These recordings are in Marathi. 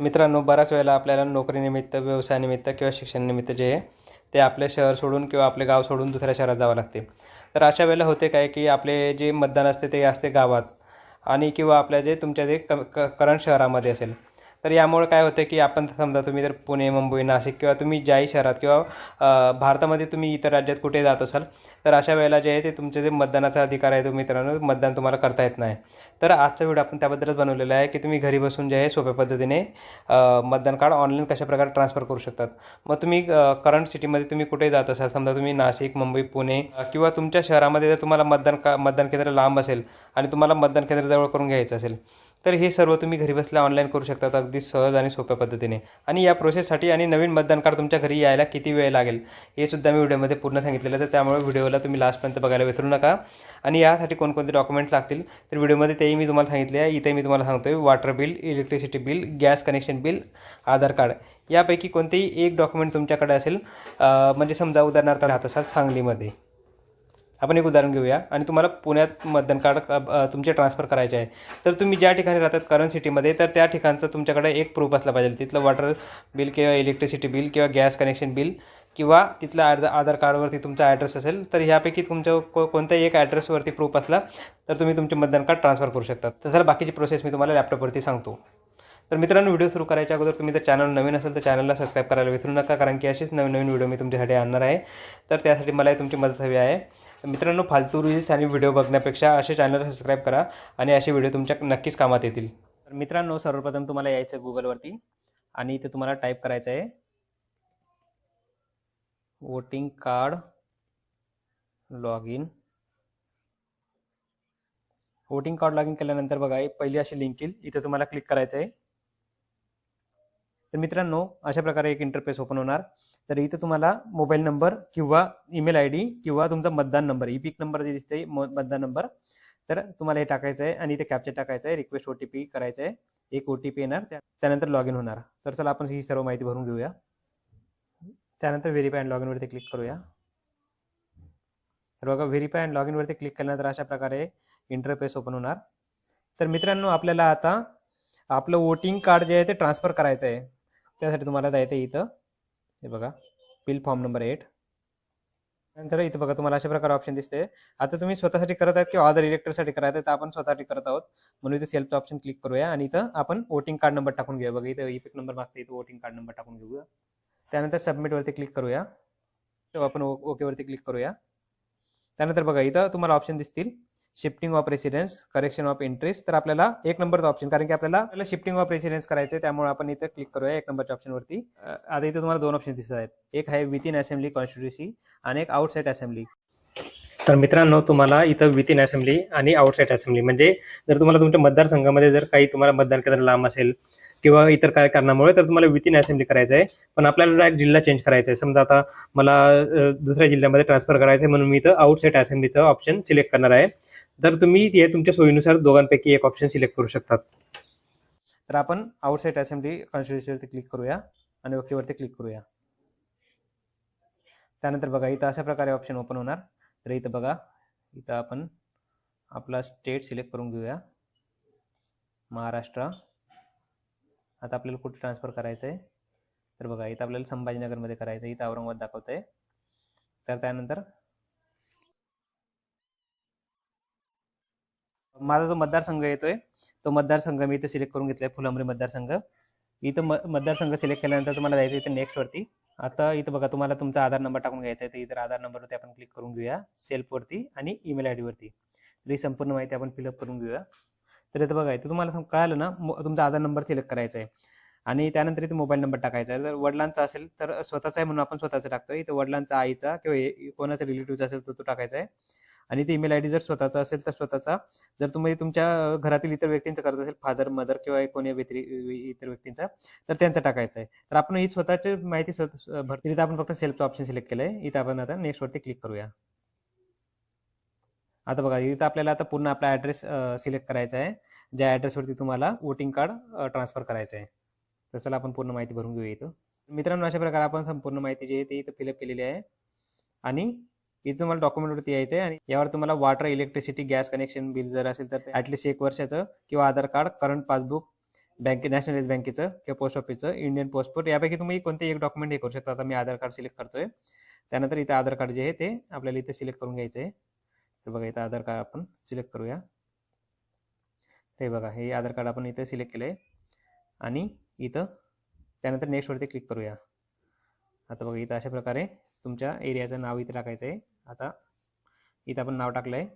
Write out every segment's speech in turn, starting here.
मित्रांनो बऱ्याच वेळेला आपल्याला नोकरीनिमित्त व्यवसायानिमित्त किंवा शिक्षणानिमित्त जे आहे ते आपले शहर सोडून किंवा आपले गाव सोडून दुसऱ्या शहरात जावं लागते. तर अशा वेळेला होते काय की आपले जे मतदान असते ते असते गावात. आणि किंवा आपल्या जे तुमच्या जे क क करंट शहरामध्ये असेल. तर यामुळे काय होतं की आपण समजा तुम्ही जर पुणे मुंबई नाशिक किंवा तुम्ही ज्याही शहरात किंवा भारतामध्ये तुम्ही इतर राज्यात कुठे जात असाल तर अशा वेळेला जे आहे ते तुमचे जे मतदानाचा अधिकार आहे तो मित्रांनो मतदान तुम्हाला करता येत नाही. तर आजचा व्हिडिओ आपण त्याबद्दलच बनवलेला आहे की तुम्ही घरी बसून जे आहे सोप्या पद्धतीने मतदान कार्ड ऑनलाईन कशाप्रकारे ट्रान्सफर करू शकतात. मग तुम्ही करंट सिटीमध्ये तुम्ही कुठे जात असाल समजा तुम्ही नाशिक मुंबई पुणे किंवा तुमच्या शहरामध्ये जर तुम्हाला मतदान का मतदान केंद्र लांब असेल आणि तुम्हाला मतदान केंद्र जवळ करून घ्यायचं असेल तर हे सर्व तुम्ही घरी बसल्या ऑनलाईन करू शकतात अगदी सहज आणि सोप्या पद्धतीने. आणि या प्रोसेससाठी आणि नवीन मतदान कार्ड तुमच्या घरी यायला किती वेळ लागेल हे सुद्धा मी व्हिडिओमध्ये पूर्ण सांगितलेलं तर त्यामुळे व्हिडिओला तुम्ही लास्टपर्यंत बघायला विसरू नका. आणि यासाठी कोणकोणते डॉक्युमेंट्स लागतील तर व्हिडिओमध्ये तेही मी तुम्हाला सांगितले आहे. इथे मी तुम्हाला सांगतोय water bill electricity bill gas connection bill Aadhaar card. यापैकी कोणतेही एक डॉक्युमेंट तुमच्याकडे असेल म्हणजे समजा उदाहरणार्थ राहत असाल सांगलीमध्ये आपण एक उदाहरण घेऊया. आणि तुम्हाला पुण्यात मतदान कार्ड तुमचे ट्रान्सफर करायचे आहे. तर तुम्ही ज्या ठिकाणी राहतात करंट सिटीमध्ये तर त्या ठिकाणचं तुमच्याकडे एक प्रूफ असला पाहिजे. तिथलं वॉटर बिल किंवा इलेक्ट्रिसिटी बिल किंवा गॅस कनेक्शन बिल किंवा तिथलं आधार आधार कार्डवरती तुमचा ॲड्रेस असेल तर ह्यापैकी तुमच्या को कोणत्याही एक ॲड्रेसवरती प्रूफ असला तर तुम्ही तुमचे मतदान कार्ड ट्रान्सफर करू शकता. तर सर बाकीची प्रोसेस मी तुम्हाला लॅपटॉपवरती सांगतो. तर मित्रांनो व्हिडिओ सुरू करायच्या अगोदर तुम्ही जर चॅनल नवीन असेल तर चॅनलला सबस्क्राईब करायला विसरू नका कारण की अशीच नवीन नवीन व्हिडिओ मी तुमच्यासाठी आणणार आहे. तर त्यासाठी मला तुमची मदत हवी आहे. मित्रांनो फालतू रील्स आणि व्हिडिओ बघण्यापेक्षा असे चॅनल सबस्क्राईब करा आणि असे व्हिडिओ तुमच्या नक्कीच कामात येतील. तर मित्रांनो सर्वप्रथम तुम्हाला यायचं आहे गुगलवरती आणि इथे तुम्हाला टाईप करायचं आहे. Voting card log in voting card log in केल्यानंतर बघा पहिली अशी लिंक येईल. इथे तुम्हाला क्लिक करायचं आहे तर मित्रांनो अशा प्रकारे एक इंटरफेस ओपन होणार. तर इथं तुम्हाला मोबाईल नंबर किंवा ईमेल आय डी किंवा तुमचा मतदान नंबर ई पिक नंबर जे दिसते मतदान नंबर तर तुम्हाला हे टाकायचं आहे आणि इथे कॅप्चर टाकायचं आहे रिक्वेस्ट ओ टी पी करायचं आहे. एक ओ टी पी येणार त्यानंतर लॉग इन होणार. तर चला आपण ही सर्व माहिती भरून घेऊया. त्यानंतर व्हेरीफाय अँड लॉग इनवरती क्लिक करूया. तर बघा व्हेरीफाय अँड लॉग इनवरती क्लिक केल्यानंतर अशा प्रकारे इंटरफेस ओपन होणार. तर मित्रांनो आपल्याला आता आपलं वोटिंग कार्ड जे आहे ते ट्रान्सफर करायचं आहे. त्यासाठी तुम्हाला जायचं आहे इथं. हे बघा. बिल फॉर्म नंबर एट नंतर इथं बघा तुम्हाला अशा प्रकारे ऑप्शन दिसते आता तुम्ही स्वतःसाठी करत आहात किंवा अदर इलेक्टरसाठी करत आहे तर आपण स्वतःसाठी करत आहोत. म्हणून इथे सेल्फचं ऑप्शन क्लिक करूया आणि इथं आपण वोटिंग कार्ड नंबर टाकून घेऊया. बघा इथं इपिक नंबर मागते इथं वोटिंग कार्ड नंबर टाकून घेऊया. त्यानंतर सबमिटवरती क्लिक करूया. तेव्हा आपण ओकेवरती क्लिक करूया. त्यानंतर बघा इथं तुम्हाला ऑप्शन दिसतील. Shifting of residence correction of interest तर आपल्याला एक नंबरचा ऑप्शन कारण की आपल्याला आपल्याला शिफ्टिंग ऑफ रेसिडेन्स करायचं आहे त्यामुळे आपण इथं क्लिक करूया एक नंबरच्या ऑप्शनवरती आता इथे तुम्हाला दोन ऑप्शन दिसत आहेत. एक आहे विथ इन असेंब्ली कॉन्स्टिट्युसी आणि एक आउटसाईड असेंब्ली तर मित्रांनो तुम्हाला इथं विथ इन असेंब्ली आणि आउटसाईड असेंब्ली म्हणजे जर तुम्हाला तुमच्या मतदारसंघामध्ये जर काही तुम्हाला मतदान केंद्र लांब असेल किंवा इतर काय कारणामुळे तर तुम्हाला विथ इन असेंब्ली करायचं आहे. पण आपल्याला डायरेक्ट जिल्हा चेंज करायचा आहे. समजा आता मला दुसऱ्या जिल्ह्यामध्ये ट्रान्सफर करायचं आहे म्हणून मी इथं आउटसाईड असेंब्लीचं ऑप्शन सिलेक्ट करणार आहे. तर तुम्ही हे तुमच्या सोयीनुसार दोघांपैकी एक ऑप्शन सिलेक्ट करू शकतात. तर आपण आउटसाईड असेंब्ली कॉन्स्टिट्युन्सीवरती क्लिक करूया आणि ओकेवरती क्लिक करूया. त्यानंतर बघा इथं अशा प्रकारे ऑप्शन ओपन होणार. तर इथं बघा इथं आपण आपला स्टेट सिलेक्ट करून घेऊया. महाराष्ट्र. आता आपल्याला कुठे ट्रान्सफर करायचं आहे तर बघा इथं आपल्याला संभाजीनगरमध्ये करायचं आहे इथं औरंगाबाद दाखवत आहे तर त्यानंतर माझा जो मतदारसंघ येतोय तो मतदारसंघ मी इथे सिलेक्ट करून घेतलाय फुलंब्री मतदारसंघ. इथं म मतदारसंघ सिलेक्ट केल्यानंतर तुम्हाला जायचं इथे नेक्स्टवरती आता इथं बघा तुम्हाला तुमचा आधार नंबर टाकून घ्यायचा आहे. तर इथं आधार नंबरवरती आपण क्लिक करून घेऊया सेल्फवरती आणि ईमेल आय डीवरती ही संपूर्ण माहिती आपण फिलअप करून घेऊया. तर इथं बघा इथं तुम्हाला कळालं ना तुमचा आधार नंबर सिलेक्ट करायचा आहे. आणि त्यानंतर इथे मोबाईल नंबर टाकायचा आहे. जर वडिलांचा असेल तर स्वतःचा आहे म्हणून आपण स्वतःचा टाकतोय. इथं वडिलांचा आईचा किंवा कोणाचा रिलेटिव्हचा असेल तर तो टाकायचा आहे. आणि ते ईमेल आय डी जर स्वतःचा असेल तर स्वतःचा. जर तुम्ही तुमच्या घरातील इतर व्यक्तींचा करत असेल फादर मदर किंवा कोणी व्यतिरि इतर व्यक्तींचा तर त्यांचा टाकायचा आहे तर आपण ही स्वतःची माहिती भरती. इथं आपण फक्त सेल्फचं ऑप्शन सिलेक्ट केलं आहे इथं आपण आता नेक्स्टवरती क्लिक करूया. आता बघा इथं आपल्याला आता पूर्ण आपला ॲड्रेस सिलेक्ट करायचा आहे ज्या ॲड्रेसवरती तुम्हाला वोटिंग कार्ड ट्रान्सफर करायचं आहे तर चला आपण पूर्ण माहिती भरून घेऊया इथं. मित्रांनो अशा प्रकारे आपण संपूर्ण माहिती जी आहे ती इथं फिलअप केलेली आहे. आणि इथं तुम्हाला डॉक्युमेंटवरती यायचं आहे आणि यावर तुम्हाला water electricity gas connection bill जर असेल तर ॲटलिस्ट एक वर्षाचं किंवा Aadhaar card current passbook bank nationalise बँकेचं किंवा पोस्ट ऑफिसचं इंडियन पासपोर्ट यापैकी तुम्ही कोणते एक डॉक्युमेंट हे करू शकता. आता मी आधार कार्ड सिलेक्ट करतोय. त्यानंतर इथं आधार कार्ड जे आहे ते आपल्याला इथे सिलेक्ट करून घ्यायचं आहे. तर बघा इथं आधार कार्ड आपण सिलेक्ट करूया. हे बघा हे आधार कार्ड आपण इथं सिलेक्ट केलं आहे आणि इथं त्यानंतर नेक्स्टवरती क्लिक करूया. आता बघा इथं अशा प्रकारे तुमच्या एरियाचं नाव इथे टाकायचं आहे. आता इथं आपण नाव टाकलं आहे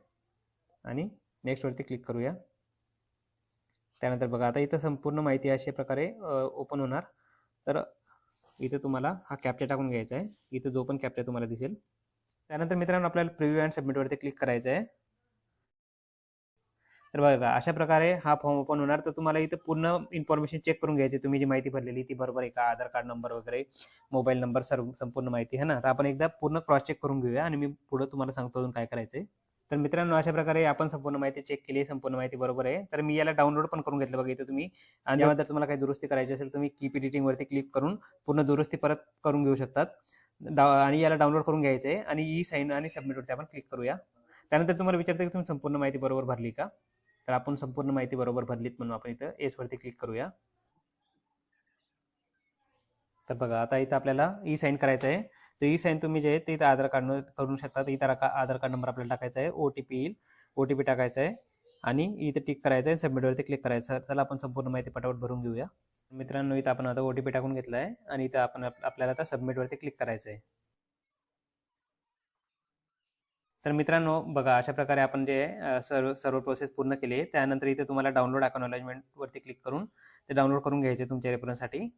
आणि नेक्स्टवरती क्लिक करूया. त्यानंतर बघा आता इथं संपूर्ण माहिती अशा प्रकारे ओपन होणार. तर इथं तुम्हाला हा कॅप्चा टाकून घ्यायचा आहे. इथं जो पण कॅप्चा तुम्हाला दिसेल. त्यानंतर मित्रांनो आपल्याला प्रिव्ह्यू अँड सबमिटवरती क्लिक करायचं आहे. तर बघा अशा प्रकारे हा फॉर्म ओपन होणार. तर तुम्हाला इथं पूर्ण इन्फॉर्मेशन चेक करून घ्यायची तुम्ही जी माहिती भरलेली ती बरोबर आहे का? आधार कार्ड नंबर वगैरे मोबाईल नंबर सर्व संपूर्ण माहिती आहे ना? तर आपण एकदा पूर्ण क्रॉस चेक करून घेऊया आणि मी पुढं तुम्हाला सांगतो अजून काय करायचं आहे. तर मित्रांनो अशा प्रकारे आपण संपूर्ण माहिती चेक केली संपूर्ण माहिती बरोबर आहे. तर मी याला डाउनलोड पण करून घेतलं बघा इथं तुम्ही. आणि जेव्हा जर तुम्हाला काही दुरुस्ती करायची असेल तुम्ही कीप एडिटिंग वरती क्लिक करून पूर्ण दुरुस्ती परत करून घेऊ शकतात. डा आणि याला डाउनलोड करून घ्यायचं आहे. आणि ई साईन आणि सबमिटवरती आपण क्लिक करूया. त्यानंतर तुम्हाला विचारतं की तुम्ही संपूर्ण माहिती बरोबर भरली का? तर आपण संपूर्ण माहिती बरोबर भरलीत म्हणून आपण इथं एस वरती क्लिक करूया. तर बघा आता इथं आपल्याला ई साईन करायचं आहे. तर ई साईन तुम्ही जे आहे ते इथं आधार कार्ड करू शकता. इथं आधार कार्ड नंबर आपल्याला टाकायचा आहे. ओ टी पी येईल. ओ टी पी टाकायचा आहे. आणि इथं टिक करायचं आहे. सबमिटवरती क्लिक करायचं आहे. चला आपण संपूर्ण माहिती पटापट भरून घेऊया. मित्रांनो इथं आपण आता ओ टी पी टाकून घेतला आहे. आणि इथं आपण आपल्याला आता सबमिटवरती क्लिक करायचं आहे. तर मित्रांनो बघा अशा प्रकारे आपण जे सर्व सर्व प्रोसेस पूर्ण केली आहे त्यानंतर इथे तुम्हाला डाउनलोड वरती क्लिक करून ते डाउनलोड करून घ्यायचे तुमच्या रेफरन्ससाठी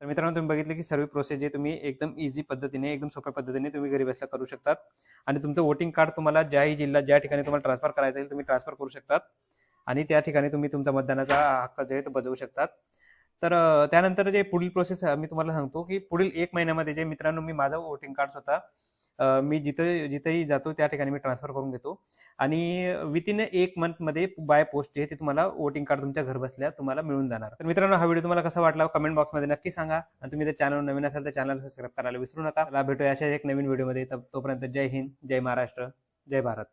तर मित्रांनो तुम्ही बघितलं की सर्व प्रोसेस जे तुम्ही एकदम इझी पद्धतीने एकदम सोप्या पद्धतीने तुम्ही घरी बसल्या करू शकतात. आणि तुमचं वोटिंग कार्ड तुम्हाला ज्याही जिल्ह्यात ज्या ठिकाणी तुम्हाला ट्रान्सफर करायचं आहे तुम्ही ट्रान्सफर करू शकतात. आणि त्या ठिकाणी तुम्ही तुमचा मतदानाचा हक्क जे आहे तो बजावू शकतात. तर त्यानंतर जे पुढील प्रोसेस मी तुम्हाला सांगतो की पुढील एक महिन्यामध्ये जे मित्रांनो मी माझं वोटिंग कार्ड स्वतः मी जिथे जिथेही जातो त्या ठिकाणी मी ट्रान्सफर करून घेतो. आणि विथिन एक मंथमध्ये बाय पोस्ट जे आहे ते तुम्हाला वोटिंग कार्ड तुमच्या घर बसल्या तुम्हाला मिळून जाणार. तर मित्रांनो हा व्हिडिओ तुम्हाला कसा वाटला कमेंट बॉक्समध्ये नक्की सांगा. आणि तुम्ही जर चॅनल नवीन असाल तर चॅनल सबस्क्राईब करायला विसरू नका. भेटूया अशा एक नवीन व्हिडिओमध्ये तोपर्यंत जय हिंद जय महाराष्ट्र जय भारत.